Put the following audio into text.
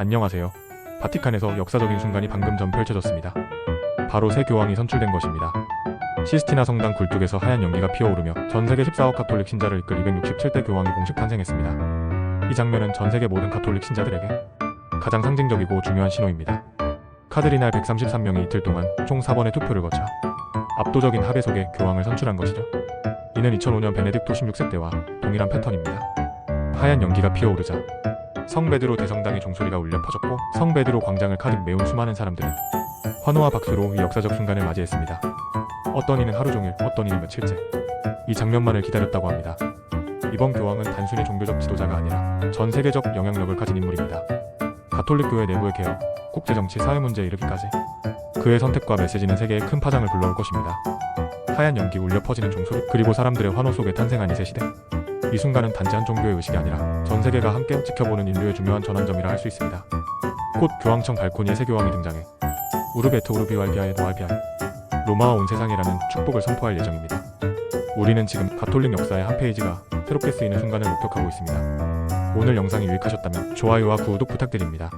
안녕하세요. 바티칸에서 역사적인 순간이 방금 전 펼쳐졌습니다. 바로 새 교황이 선출된 것입니다. 시스티나 성당 굴뚝에서 하얀 연기가 피어오르며 전 세계 14억 가톨릭 신자를 이끌 267대 교황이 공식 탄생했습니다. 이 장면은 전 세계 모든 가톨릭 신자들에게 가장 상징적이고 중요한 신호입니다. 카드리날 133명이 이틀 동안 총 4번의 투표를 거쳐 압도적인 합의 속에 교황을 선출한 것이죠. 이는 2005년 베네딕토 16세 때와 동일한 패턴입니다. 하얀 연기가 피어오르자 성 베드로 대성당의 종소리가 울려 퍼졌고 성 베드로 광장을 가득 메운 수많은 사람들은 환호와 박수로 이 역사적 순간을 맞이했습니다. 어떤 이는 하루 종일, 어떤 이는 며칠째 이 장면만을 기다렸다고 합니다. 이번 교황은 단순히 종교적 지도자가 아니라 전 세계적 영향력을 가진 인물입니다. 가톨릭 교회 내부의 개혁, 국제 정치, 사회 문제에 이르기까지 그의 선택과 메시지는 세계에 큰 파장을 불러올 것입니다. 하얀 연기 울려 퍼지는 종소리 그리고 사람들의 환호 속에 탄생한 이 새 시대 이 순간은 단지 한 종교의 의식이 아니라 전 세계가 함께 지켜보는 인류의 중요한 전환점이라 할 수 있습니다. 곧 교황청 발코니에 새 교황이 등장해 우르베트 우르비왈비아의 노알비아 로마와 온 세상이라는 축복을 선포할 예정입니다. 우리는 지금 가톨릭 역사의 한 페이지가 새롭게 쓰이는 순간을 목격하고 있습니다. 오늘 영상이 유익하셨다면 좋아요와 구독 부탁드립니다.